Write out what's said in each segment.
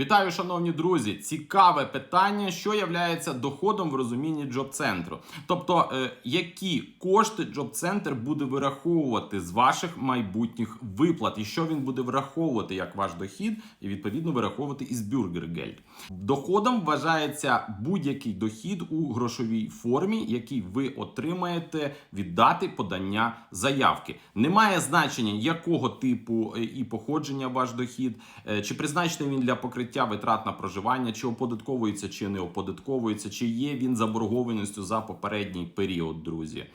Вітаю, шановні друзі! Цікаве питання, що являється доходом в розумінні джоб-центру. Тобто, е, які кошти джоб-центр буде вираховувати з ваших майбутніх виплат, і що він буде враховувати як ваш дохід, і відповідно вираховувати із бюргергельд. Доходом вважається будь-який дохід у грошовій формі, який ви отримаєте від дати подання заявки. Немає значення, якого типу е, і походження ваш дохід, е, чи призначений він для покриття витрат на проживання, чи оподатковується, чи не оподатковується, чи є він заборгованістю за попередній період, друзі.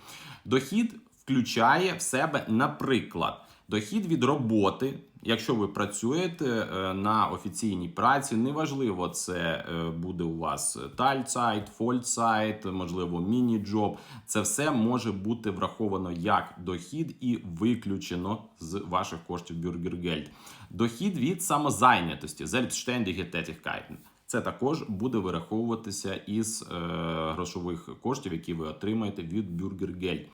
Дохід включає в себе, наприклад, дохід від роботи. Якщо ви працюєте е, на офіційній праці, неважливо, це е, буде у вас тальцайт, фольцайт, можливо, міні-джоб. Це все може бути враховано як дохід і виключено з ваших коштів бюргергельд. Дохід від самозайнятості, selbstständige Tätigkeiten. Це також буде вираховуватися із е, грошових коштів, які ви отримаєте від бюргергельд.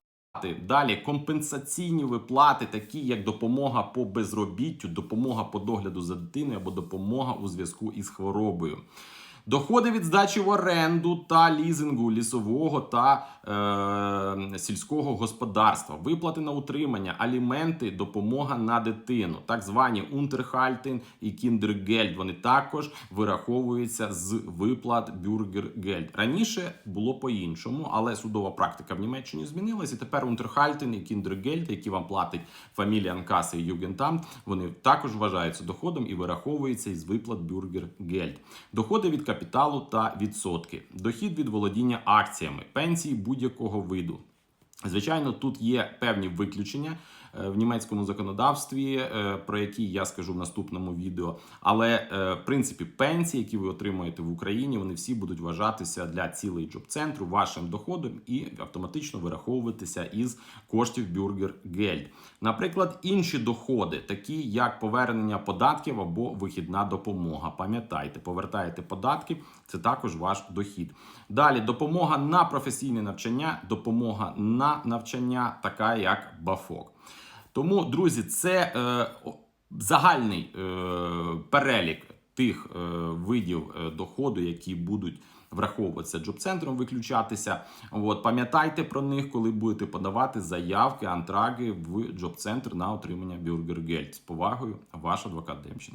Далі компенсаційні виплати, такі як допомога по безробіттю, допомога по догляду за дитиною або допомога у зв'язку із хворобою. Доходи від здачі в оренду та лізингу лісового та е, сільського господарства, виплати на утримання, аліменти, допомога на дитину, так звані Унтерхальтен і Кіндергельд. Вони також вираховуються з виплат Бюргергельд. Раніше було по-іншому, але судова практика в Німеччині змінилась, і тепер Унтерхальтен і Кіндергельд, які вам платить фамілія Анкаси і Югентам, вони також вважаються доходом і вираховуються із виплат Бюргергельд. Доходи від капіталу та відсотки, дохід від володіння акціями, пенсії будь-якого виду. Звичайно, тут є певні виключення е, в німецькому законодавстві, е, про які я скажу в наступному відео. Але е, в принципі пенсії, які ви отримуєте в Україні, вони всі будуть вважатися для цілей джоб-центру вашим доходом і автоматично вираховуватися із коштів бюргер-гельд. Наприклад, інші доходи, такі як повернення податків або вихідна допомога. Пам'ятайте, повертаєте податки, це також ваш дохід. Далі допомога на професійне навчання, допомога на навчання, така як БАФОК. Тому, друзі, це е, загальний е, перелік тих е, видів е, доходу, які будуть враховуватися джоб-центром, виключатися. От пам'ятайте про них, коли будете подавати заявки, антраги в джоб-центр на отримання бюргергельд. З повагою, ваш адвокат Демченко.